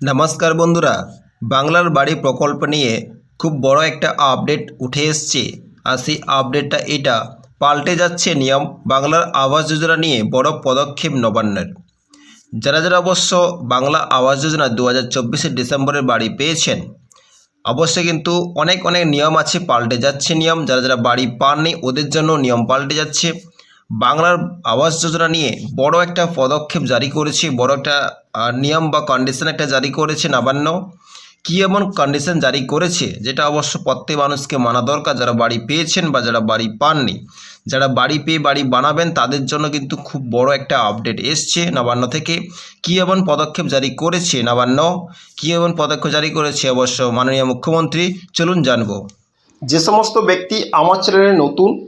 নমস্কার বন্ধুরা, বাংলার বাড়ি প্রকল্প নিয়ে খুব বড় একটা আপডেট উঠে এসছে। আর সেই আপডেটটা এটা পাল্টে যাচ্ছে নিয়ম বাংলার আবাস যোজনা নিয়ে বড় পদক্ষেপ নবান্নের। যারা যারা অবশ্য বাংলা আবাস যোজনা দু হাজার ডিসেম্বরের বাড়ি পেয়েছেন, অবশ্যই কিন্তু অনেক অনেক নিয়ম আছে পাল্টে যাচ্ছে নিয়ম। যারা যারা বাড়ি পাননি, ওদের জন্য নিয়ম পাল্টে যাচ্ছে। বাংলার আবাস যোজনা নিয়ে বড় একটা পদক্ষেপ জারি করেছে, বড় একটা নিয়ম বা কন্ডিশন একটা জারি করেছে নবান্ন। কী এমন কন্ডিশন জারি করেছে, যেটা অবশ্য প্রত্যেক মানুষকে মানা দরকার, যারা বাড়ি পেয়েছেন বা যারা বাড়ি পাননি। যারা বাড়ি পেয়ে বাড়ি বানাবেন, তাদের জন্য কিন্তু খুব বড় একটা আপডেট এসছে নবান্ন থেকে। কী এমন পদক্ষেপ জারি করেছে নবান্ন? কী এমন পদক্ষেপ জারি করেছে অবশ্য মাননীয় মুখ্যমন্ত্রী? চলুন জানব। যে সমস্ত ব্যক্তি আমার চ্যানেলে নতুন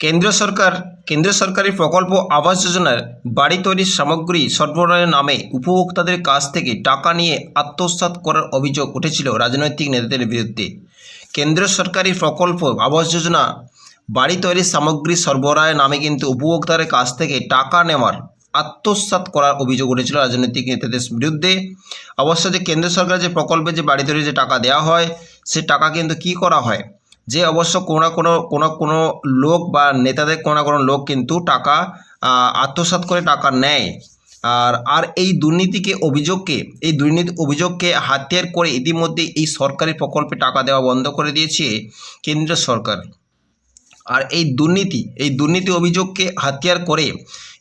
কেন্দ্র সরকার কেন্দ্র সরকারি প্রকল্প আবাস যোজনার বাড়ি তৈরির সামগ্রী সরবরাহের নামে উপভোক্তাদের কাছ থেকে টাকা নিয়ে আত্মসাৎ করার অভিযোগ উঠেছিল রাজনৈতিক নেতাদের বিরুদ্ধে। কেন্দ্র সরকারি প্রকল্প আবাস যোজনা বাড়ি তৈরির সামগ্রী সরবরাহের নামে কিন্তু উপভোক্তাদের কাছ থেকে টাকা নেওয়ার আত্মসাৎ করার অভিযোগ উঠেছিল রাজনৈতিক নেতাদের বিরুদ্ধে। অবশ্য যে কেন্দ্র সরকার যে প্রকল্পে যে বাড়ি তৈরির যে টাকা দেওয়া হয়, সে টাকা কিন্তু কি করা হয়? যে অবশ্য কোনো কোনো কোনো কোনো লোক বা নেতাদের কোনো কোনো লোক কিন্তু টাকা আহ, আত্মসাৎ করে টাকা নেয়। আর আর এই দুর্নীতিকে অভিযোগকে এই দুর্নীতি অভিযোগকে হাতিয়ার করে ইতিমধ্যে এই সরকারি প্রকল্পে টাকা দেওয়া বন্ধ করে দিয়েছে কেন্দ্র সরকার। আর এই দুর্নীতি এই দুর্নীতি অভিযোগকে হাতিয়ার করে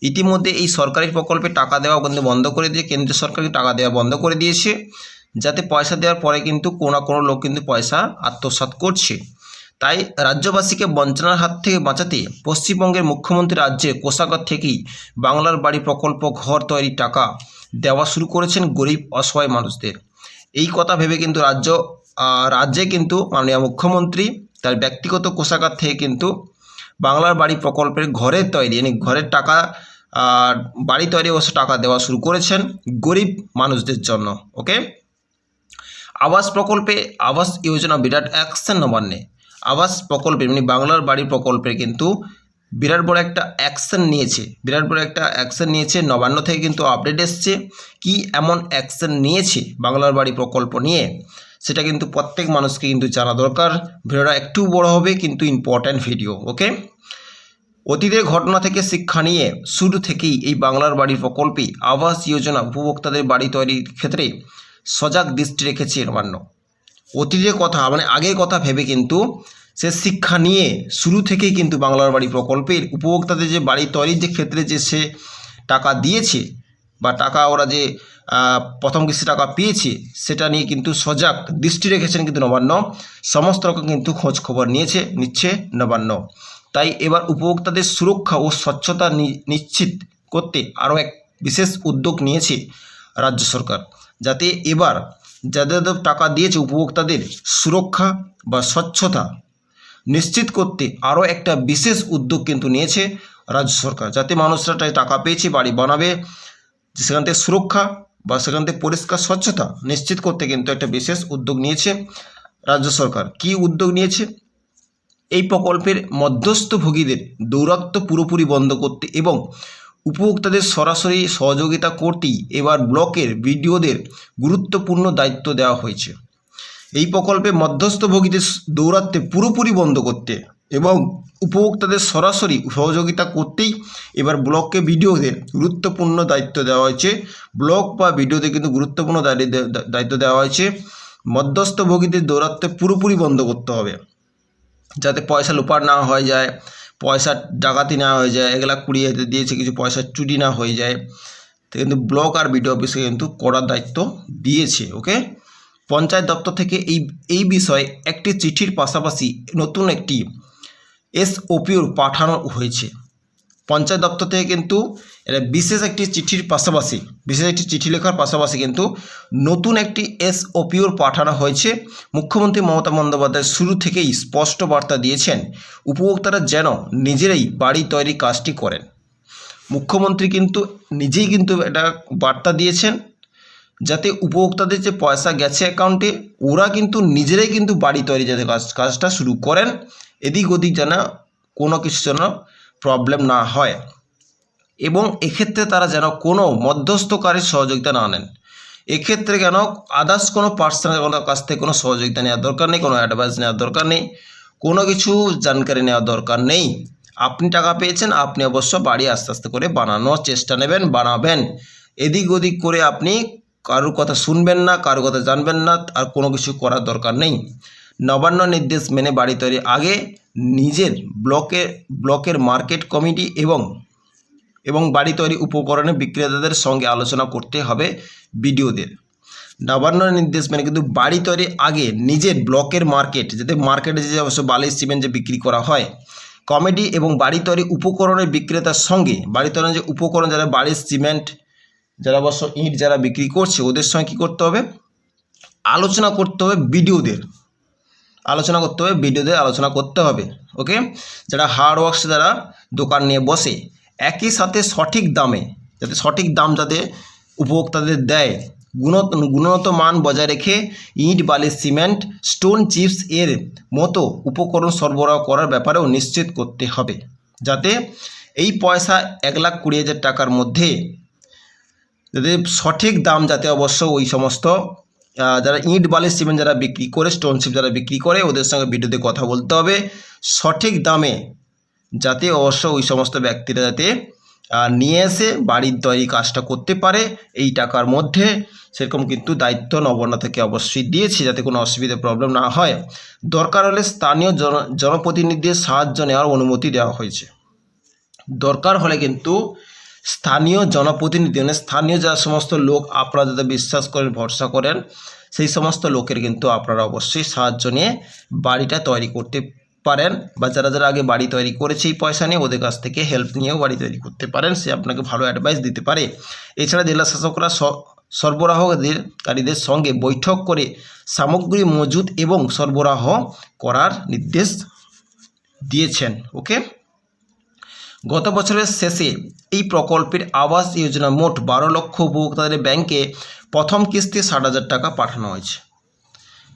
ইতিমধ্যে এই সরকারি প্রকল্পে টাকা দেওয়া কিন্তু বন্ধ করে দিয়ে কেন্দ্র সরকারকে টাকা দেওয়া বন্ধ করে দিয়েছে। যাতে পয়সা দেওয়ার পরে কিন্তু কোনো কোনো লোক কিন্তু পয়সা আত্মসাৎ করছে। তাই রাজ্যবাসীকে বঞ্চনার হাত থেকে বাঁচাতে পশ্চিমবঙ্গের মুখ্যমন্ত্রী রাজ্যে কোষাগার থেকেই বাংলার বাড়ি প্রকল্প ঘর তৈরির টাকা দেওয়া শুরু করেছেন গরিব অসহায় মানুষদের। এই কথা ভেবে কিন্তু রাজ্য রাজ্যে কিন্তু মাননীয় মুখ্যমন্ত্রী তার ব্যক্তিগত কোষাগার থেকে কিন্তু বাংলার বাড়ি প্রকল্পের ঘরের তৈরি মানে ঘরের টাকা বাড়ি তৈরি অবশ্য টাকা দেওয়া শুরু করেছেন গরিব মানুষদের জন্য ওকে আবাস প্রকল্পে আবাস যোজনা বিরাট অ্যাকশন নবান্নে আবাস প্রকল্পে মানে বাংলার বাড়ি প্রকল্পে কিন্তু বিরাট বড় একটা অ্যাকশন নিয়েছে। বিরাট বড় একটা অ্যাকশন নিয়েছে। নবান্ন থেকে কিন্তু আপডেট এসছে। কি এমন অ্যাকশন নিয়েছে বাংলার বাড়ি প্রকল্প নিয়ে? সেটা কিন্তু প্রত্যেক মানুষকে কিন্তু জানা দরকার। ভিডিওটা একটু বড় হবে, কিন্তু ইম্পর্ট্যান্ট ভিডিও ওকে অতীতের ঘটনা থেকে শিক্ষা নিয়ে শুরু থেকেই এই বাংলার বাড়ি প্রকল্পে আবাস যোজনা উপভোক্তাদের বাড়ি তৈরির ক্ষেত্রে সজাগ দৃষ্টি রেখেছে নবান্ন। অতীতের কথা মানে আগের কথা ভেবে কিন্তু সে শিক্ষা নিয়ে শুরু থেকেই কিন্তু বাংলার বাড়ি প্রকল্পের উপভোক্তাদের যে বাড়ি তৈরির যে ক্ষেত্রে যে সে টাকা দিয়েছে বা টাকা ওরা যে প্রথম কিস্তি টাকা পেয়েছে, সেটা নিয়ে কিন্তু সজাগ দৃষ্টি রেখেছেন কিন্তু নবান্ন। সমস্ত রকম কিন্তু খোঁজ খবর নিয়েছে, নিচ্ছে নবান্ন। তাই এবার উপভোক্তাদের সুরক্ষা ও স্বচ্ছতা নিশ্চিত করতে আরও এক বিশেষ উদ্যোগ নিয়েছে রাজ্য সরকার। যাতে এবার যাদের টাকা দিয়েছে উপভোক্তাদের সুরক্ষা বা স্বচ্ছতা নিশ্চিত করতে আরও একটা বিশেষ উদ্যোগ কিন্তু নিয়েছে রাজ্য সরকার, যাতে মানুষরা তাই টাকা পেয়েছে, বাড়ি বানাবে, সেখান থেকে সুরক্ষা বা সেখান থেকে পরিষ্কার স্বচ্ছতা নিশ্চিত করতে কিন্তু একটা বিশেষ উদ্যোগ নিয়েছে রাজ্য সরকার। কি উদ্যোগ নিয়েছে? এই প্রকল্পের মধ্যস্থভোগীদের দৌরাত্ম্য পুরোপুরি বন্ধ করতে এবং উপভোক্তাদের সরাসরি সহযোগিতা করতেই এবার ব্লকের বিডিওদের গুরুত্বপূর্ণ দায়িত্ব দেওয়া হয়েছে। এই প্রকল্পে মধ্যস্থভোগীদের দৌরাত্ম্য পুরোপুরি বন্ধ করতে এবং উপভোক্তাদের সরাসরি সহযোগিতা করতেই এবার ব্লককে বিডিওদের গুরুত্বপূর্ণ দায়িত্ব দেওয়া হয়েছে। ব্লক বা বিডিওদের কিন্তু গুরুত্বপূর্ণ দায়ি- দায়িত্ব দেওয়া হয়েছে। মধ্যস্থভোগীদের দৌরাত্ম্য পুরোপুরি বন্ধ করতে হবে। যাতে পয়সা লোপাট না হয়ে যায়। পয়সা ডাকাতি না হয়ে যায় এগুলা কুড়িয়ে দিয়েছে, কিছু পয়সা চুরি না হয়ে যায়। তো কিন্তু ব্লক আর বিডিও অফিসকে কিন্তু করার দায়িত্ব দিয়েছে ওকে পঞ্চায়েত দপ্তর থেকে এই এই বিষয়ে একটি চিঠির পাশাপাশি নতুন একটি এসওপিও পাঠানো হয়েছে। পঞ্চায়েত দপ্তর থেকে কিন্তু এটা বিশেষ একটি চিঠির পাশাপাশি, বিশেষ একটি চিঠি লেখার পাশাপাশি কিন্তু নতুন একটি এসওপিওর পাঠানো হয়েছে। মুখ্যমন্ত্রী মমতা বন্দ্যোপাধ্যায় শুরু থেকেই স্পষ্ট বার্তা দিয়েছেন, উপভোক্তারা যেন নিজেরাই বাড়ি তৈরি কাজটি করেন। মুখ্যমন্ত্রী কিন্তু নিজেই কিন্তু এটা বার্তা দিয়েছেন, যাতে উপভোক্তাদের যে পয়সা গেছে অ্যাকাউন্টে, ওরা কিন্তু নিজেরাই কিন্তু বাড়ি তৈরি যাতে কাজ, কাজটা শুরু করেন। এদিক ওদিক যেন কোনো কিছু যেন প্রবলেম না হয়। এবং এক্ষেত্রে তারা যেন কোনো মধ্যস্থকারীর সহযোগিতা না নেন। এক্ষেত্রে কেন আদার্স কোনো পার্সনের কোনো কাছ থেকে কোনো সহযোগিতা নেওয়ার দরকার নেই, কোনো অ্যাডভাইস নেওয়ার দরকার নেই, কোনো কিছু জানকারি নেওয়ার দরকার নেই। আপনি টাকা পেয়েছেন, আপনি অবশ্য বাড়ি আস্তে আস্তে করে বানানোর চেষ্টা নেবেন, বানাবেন। এদিক ওদিক করে আপনি কারোর কথা শুনবেন না, কারোর কথা জানবেন না, আর কোনো কিছু করার দরকার নেই। নবান্ন নির্দেশ মেনে বাড়ি তৈরি আগে নিজের ব্লকের ব্লকের মার্কেট কমিটি এবং এবং বাড়ি তৈরি উপকরণের বিক্রেতাদের সঙ্গে আলোচনা করতে হবে বিডিওদের। নবান্ন নির্দেশ মানে কিন্তু বাড়ি তৈরি আগে নিজের ব্লকের মার্কেট, যাতে মার্কেটে যে অবশ্য বালি সিমেন্ট যে বিক্রি করা হয় কমেডি এবং বাড়ি তৈরি উপকরণের বিক্রেতার সঙ্গে, বাড়ি তৈরির যে উপকরণ, যারা বাড়ির সিমেন্ট, যারা অবশ্য ইট, যারা বিক্রি করছে, ওদের সঙ্গে কী করতে হবে? আলোচনা করতে হবে বিডিওদের। আলোচনা করতে হবে ভিডিওতে আলোচনা করতে হবে ওকে যারা হার্ড ওয়ার্কস যারা দোকান নিয়ে বসে, একই সাথে সঠিক দামে, যাতে সঠিক দাম যাতে উপভোক্তাদের দেয়, গুণত, গুণগত মান বজায় রেখে ইট, বালি, সিমেন্ট স্টোন চিপস এর মতো উপকরণ সরবরাহ করার ব্যাপারেও নিশ্চিত করতে হবে, যাতে এই পয়সা এক লাখ কুড়ি হাজার টাকার মধ্যে, যাতে সঠিক দাম যাতে অবশ্য ওই সমস্ত যারা ইট, বালি, সিমেন্ট যারা বিক্রি করে স্টোন চিপ যারা বিক্রি করে, ওদের সঙ্গে ভিডিওতে কথা বলতে হবে। সঠিক দামে যাতে অবশ্য ওই সমস্ত ব্যক্তিরা যাতে নিয়ে এসে বাড়ির তৈরি কাজটা করতে পারে, এই টাকার মধ্যে। সেরকম কিন্তু দায়িত্ব নবান্ন থেকে অবশ্যই দিয়েছি, যাতে কোনো অসুবিধা প্রবলেম না হয়। দরকার হলে স্থানীয় জন, জনপ্রতিনিধিদের সাহায্য নেওয়ার অনুমতি দেওয়া হয়েছে। দরকার হলে কিন্তু স্থানীয় জনপ্রতিনিধি মানে স্থানীয় যা সমস্ত লোক আপনারা যাতে বিশ্বাস করেন, ভরসা করেন, সেই সমস্ত লোকের কিন্তু আপনারা অবশ্যই সাহায্য নিয়ে বাড়িটা তৈরি করতে পারেন বা যারা যারা আগে বাড়ি তৈরি করেছে এই পয়সা নিয়ে, ওদের কাছ থেকে হেল্প নিয়েও বাড়ি তৈরি করতে পারেন, সে আপনাকে ভালো অ্যাডভাইস দিতে পারে। এছাড়া জেলা শাসকরা সরবরাহকারীদের সঙ্গে বৈঠক করে সামগ্রী মজুত এবং সরবরাহ করার নির্দেশ দিয়েছেন ওকে গত বছরের শেষে এই প্রকল্পের আবাস যোজনা মোট বারো লক্ষ উপভোক্তাদের ব্যাংকে প্রথম কিস্তি ষাট হাজার টাকা পাঠানো হয়েছে।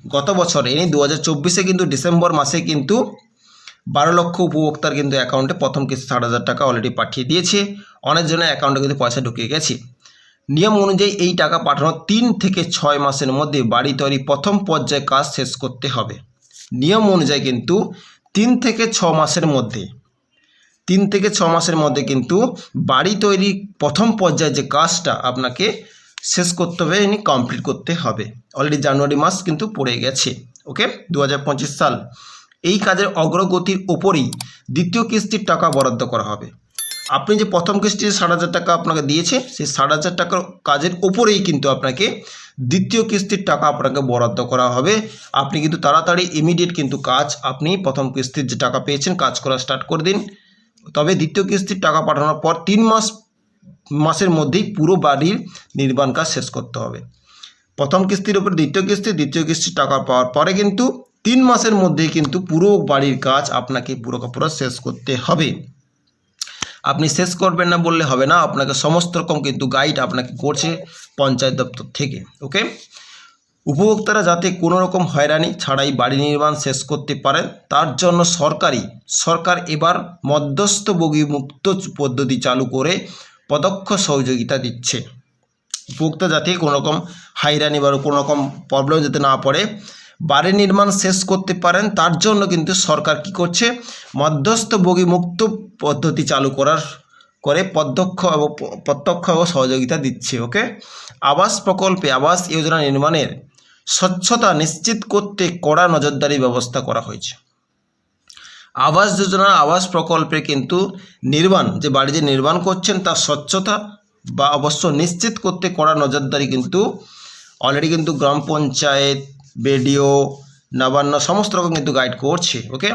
গত বছর এনে দু হাজার চব্বিশে কিন্তু ডিসেম্বর মাসে কিন্তু বারো লক্ষ উপভোক্তার কিন্তু অ্যাকাউন্টে প্রথম কিস্তি ষাট হাজার টাকা অলরেডি পাঠিয়ে দিয়েছে। অনেকজনের অ্যাকাউন্টে কিন্তু পয়সা ঢুকিয়ে গেছে। নিয়ম অনুযায়ী এই টাকা পাঠানোর তিন থেকে ছয় মাসের মধ্যে বাড়ি তৈরি প্রথম পর্যায়ে কাজ শেষ করতে হবে। নিয়ম অনুযায়ী কিন্তু তিন থেকে ছ মাসের মধ্যে তিন থেকে ছ মাসের মধ্যে কিন্তু বাড়ি তৈরি প্রথম পর্যায়ে যে কাজটা আপনাকে শেষ করতে হবে ইনি কমপ্লিট করতে হবে। অলরেডি জানুয়ারি মাস কিন্তু পড়ে গেছে ওকে দু হাজার পঁচিশ সাল। এই কাজের অগ্রগতির ওপরেই দ্বিতীয় কিস্তির টাকা বরাদ্দ করা হবে। আপনি যে প্রথম কিস্তি ষাট হাজার টাকা আপনাকে দিয়েছে, সেই ষাট হাজার টাকার কাজের ওপরেই কিন্তু আপনাকে দ্বিতীয় কিস্তির টাকা আপনাকে বরাদ্দ করা হবে। আপনি কিন্তু তাড়াতাড়ি ইমিডিয়েট কিন্তু কাজ, আপনি প্রথম কিস্তির যে টাকা পেয়েছেন, কাজ করা স্টার্ট করে দিন। তবে দ্বিতীয় কিস্তির টাকা পাঠানোর পর তিন মাস, মাসের মধ্যেই পুরো বাড়ির নির্মাণ কাজ শেষ করতে হবে। প্রথম কিস্তির উপর দ্বিতীয় কিস্তি, দ্বিতীয় কিস্তির টাকা পাওয়ার পরে কিন্তু তিন মাসের মধ্যেই কিন্তু পুরো বাড়ির কাজ আপনাকে পুরো পুরো শেষ করতে হবে। আপনি শেষ করবেন না বললে হবে না, আপনাকে সমস্ত রকম কিন্তু গাইড আপনাকে করছে পঞ্চায়েত দপ্তর থেকে ওকে উপভোক্তারা যাতে কোনো রকম হয়রানি ছাড়াই বাড়ি নির্মাণ শেষ করতে পারেন, তার জন্য সরকারি, সরকার এবার মধ্যস্থভোগী মুক্ত পদ্ধতি চালু করে পদক্ষ সহযোগিতা দিচ্ছে। উপভোক্তা যাতে কোনো রকম হাইরানি বা কোনো রকম প্রবলেম যাতে না পড়ে, বাড়ি নির্মাণ শেষ করতে পারেন, তার জন্য কিন্তু সরকার কি করছে, মধ্যস্থভোগী মুক্ত পদ্ধতি চালু করার, করে প্রত্যক্ষ এবং প্রত্যক্ষ সহযোগিতা দিচ্ছে ওকে আবাস প্রকল্পে আবাস যোজনা নির্মাণের স্বচ্ছতা নিশ্চিত করতে কড়া নজরদারি ব্যবস্থা করা হয়েছে। আবাস যোজনা আবাস প্রকল্পে কিন্তু নির্মাণ, যে বাড়ি যে নির্মাণ করছেন তার স্বচ্ছতা বা অবশ্য নিশ্চিত করতে কড়া নজরদারি কিন্তু অলরেডি কিন্তু গ্রাম পঞ্চায়েত, বিডিও, নবান্ন সমস্ত রকম কিন্তু গাইড করছে ওকে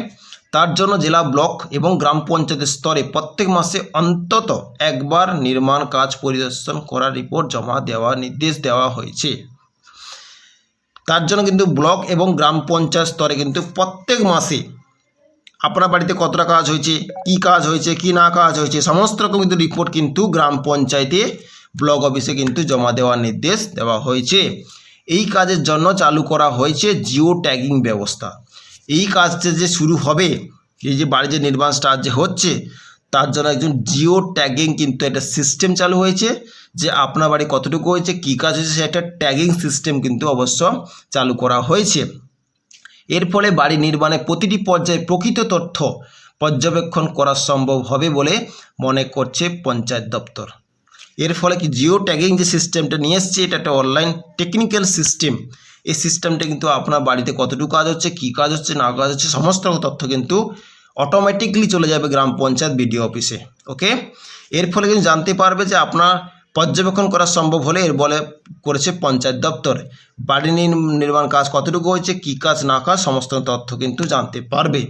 তার জন্য জেলা ব্লক এবং গ্রাম পঞ্চায়েতের স্তরে প্রত্যেক মাসে অন্তত একবার নির্মাণ কাজ পরিদর্শন করার রিপোর্ট জমা দেওয়ার নির্দেশ দেওয়া হয়েছে। তার জন্য কিন্তু ব্লক এবং গ্রাম পঞ্চায়েত স্তরে কিন্তু প্রত্যেক মাসে আপনার বাড়িতে কতটা কাজ হয়েছে, কি কাজ হয়েছে, কি না কাজ হয়েছে, সমস্ত রকম কিন্তু রিপোর্ট কিন্তু গ্রাম পঞ্চায়েতে ব্লক অফিসে কিন্তু জমা দেওয়ার নির্দেশ দেওয়া হয়েছে। এই কাজের জন্য চালু করা হয়েছে জিও ট্যাগিং ব্যবস্থা। এই কাজটা যে শুরু হবে, এই যে বাড়ি যে নির্মাণ স্টার্ট যে হচ্ছে তার জন্য একজন জিও ট্যাগিং কিন্তু একটা সিস্টেম চালু হয়েছে যে আপনার বাড়ি কতটুকু হয়েছে, কী কাজ হয়েছে সে একটা ট্যাগিং সিস্টেম কিন্তু অবশ্য চালু করা হয়েছে। এর ফলে বাড়ি নির্মাণে প্রতিটি পর্যায়ে প্রকৃত তথ্য পর্যবেক্ষণ করা সম্ভব হবে বলে মনে করছে পঞ্চায়েত দপ্তর। এর ফলে কি জিও ট্যাগিং যে সিস্টেমটা নিয়ে এসছে, এটা একটা অনলাইন টেকনিক্যাল সিস্টেম। এই সিস্টেমটা কিন্তু আপনার বাড়িতে কতটুকু কাজ হচ্ছে, কী কাজ হচ্ছে, না কাজ হচ্ছে, সমস্ত তথ্য কিন্তু অটোমেটিকলি চলে যাবে গ্রাম পঞ্চায়েত বিডিও অফিসে ওকে এর ফলে কিন্তু জানতে পারবে যে আপনার পর্যবেক্ষণ করা সম্ভব হলে এর বলে করেছে পঞ্চায়েত দপ্তর। বাড়ি নির- নির্মাণ কাজ কতটুকু হয়েছে, কী কাজ না কাজ, সমস্ত তথ্য কিন্তু জানতে পারবে।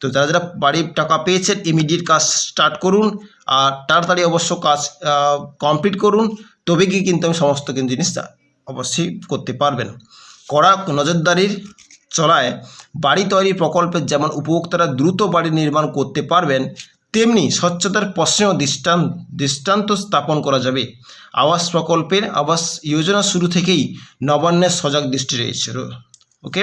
তো যারা যারা বাড়ির টাকা পেয়েছেন ইমিডিয়েট কাজ স্টার্ট করুন, আর তাড়াতাড়ি অবশ্য কাজ কমপ্লিট করুন তবে কি কিন্তু আমি সমস্ত কিন্তু জিনিসটা অবশ্যই করতে পারবেন। কড়া নজরদারির চলায় বাড়ি তৈরি প্রকল্পের যেমন উপভোক্তারা দ্রুত বাড়ি নির্মাণ করতে পারবেন, তেমনি স্বচ্ছতার প্রশ্নেও দৃষ্টান, দৃষ্টান্ত স্থাপন করা যাবে। আবাস প্রকল্পের আবাস যোজনা শুরু থেকেই নবান্নের সজাগ দৃষ্টি রয়েছে। ওকে?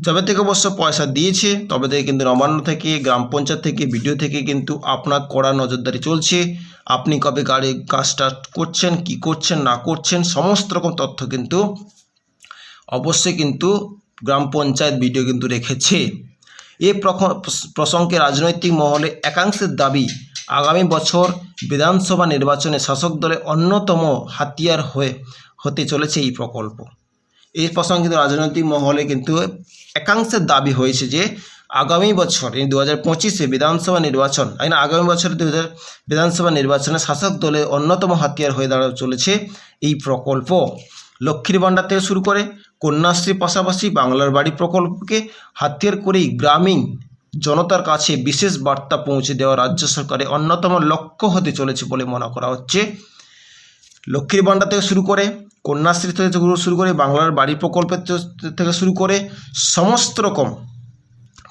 যবে থেকে অবশ্য পয়সা দিয়েছে, তবে থেকে কিন্তু নবান্ন থেকে, গ্রাম পঞ্চায়েত থেকে ভিডিও থেকে কিন্তু আপনার কড়া নজরদারি চলছে। আপনি কবে গাড়ি, কাজ স্টার্ট করছেন, কি করছেন, না করছেন, সমস্ত রকম তথ্য কিন্তু অবশ্যই কিন্তু গ্রাম পঞ্চায়েত ভিডিও কিন্তু রেখেছে। এ প্রসঙ্গে রাজনৈতিক মহলে একাংশের দাবি, আগামী বছর বিধানসভা নির্বাচনে শাসক দলের অন্যতম হাতিয়ার হয়ে, হতে চলেছে এই প্রকল্প। এই প্রসঙ্গে কিন্তু রাজনৈতিক মহলে কিন্তু একাংশের দাবি হয়েছে যে, আগামী বছর দু হাজার পঁচিশে বিধানসভা নির্বাচন না? আগামী বছর দু হাজার বিধানসভা নির্বাচনে শাসক দলের অন্যতম হাতিয়ার হয়ে দাঁড়াতে চলেছে এই প্রকল্প। লক্ষ্মীর ভাণ্ডার থেকে শুরু করে কন্যাশ্রীর পাশাপাশি বাংলার বাড়ি প্রকল্পকে হাতিয়ার করেই গ্রামীণ জনতার কাছে বিশেষ বার্তা পৌঁছে দেওয়া রাজ্য সরকারের অন্যতম লক্ষ্য হতে চলেছে বলে মনে করা হচ্ছে। লক্ষ্মীর ভাণ্ডার থেকে শুরু করে কন্যাশ্রী থেকে শুরু করে বাংলার বাড়ি প্রকল্পের থেকে- শুরু করে সমস্ত রকম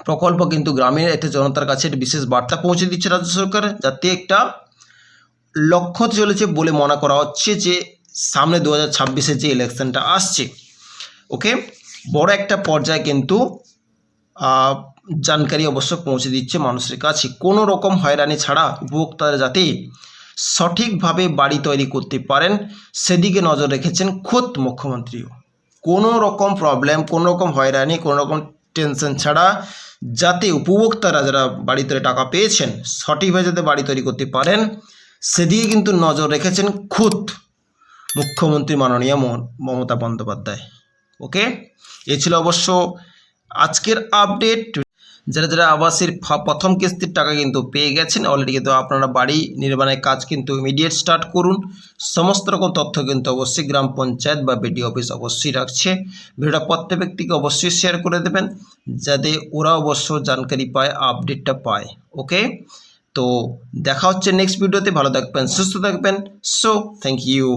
প্রকল্প কিন্তু গ্রামের এতে জনতার কাছে একটা বিশেষ বার্তা পৌঁছে দিচ্ছে রাজ্য সরকার, যাতে একটা লক্ষ্য চলেছে বলে মনে করা হচ্ছে যে সামনে দু হাজার যে ইলেকশনটা আসছে। ওকে? বড় একটা পর্যায়ে কিন্তু জানকারি অবশ্য পৌঁছে দিচ্ছে মানুষের কাছে। কোনো রকম হয়রানি ছাড়া উপভোক্তারা যাতে সঠিকভাবে বাড়ি তৈরি করতে পারেন, সেদিকে নজর রেখেছেন খোদ মুখ্যমন্ত্রীও। কোনো রকম প্রবলেম কোনো রকম হয়রানি, কোনো রকম টেনশন ছাড়া যাতে উপভোক্তারা যারা বাড়ি তৈরি টাকা পেয়েছেন, সঠিকভাবে যাতে বাড়ি তৈরি করতে পারেন, সেদিকে কিন্তু নজর রেখেছেন খুদ মুখ্যমন্ত্রী মাননীয় মমতা বন্দ্যোপাধ্যায়। ওকে? এ ছিল অবশ্য আজকের আপডেট যারা যারা আবাসের প্রথম কিস্তির টাকা কিন্তু পেয়ে গেছেন অলরেডি কিন্তু আপনারা বাড়ি নির্মাণের কাজ কিন্তু ইমিডিয়েট স্টার্ট করুন। সমস্ত রকম তথ্য কিন্তু অবশ্যই গ্রাম পঞ্চায়েত বা বিডিও অফিস অবশ্যই রাখছে। ভিডিওটা প্রত্যেক ব্যক্তিকে অবশ্যই শেয়ার করে দেবেন, যাতে ওরা অবশ্য জানকারি পায় আপডেটটা পায়, ওকে? তো দেখা হচ্ছে নেক্সট ভিডিওতে ভালো থাকবেন, সুস্থ থাকবেন। So thank you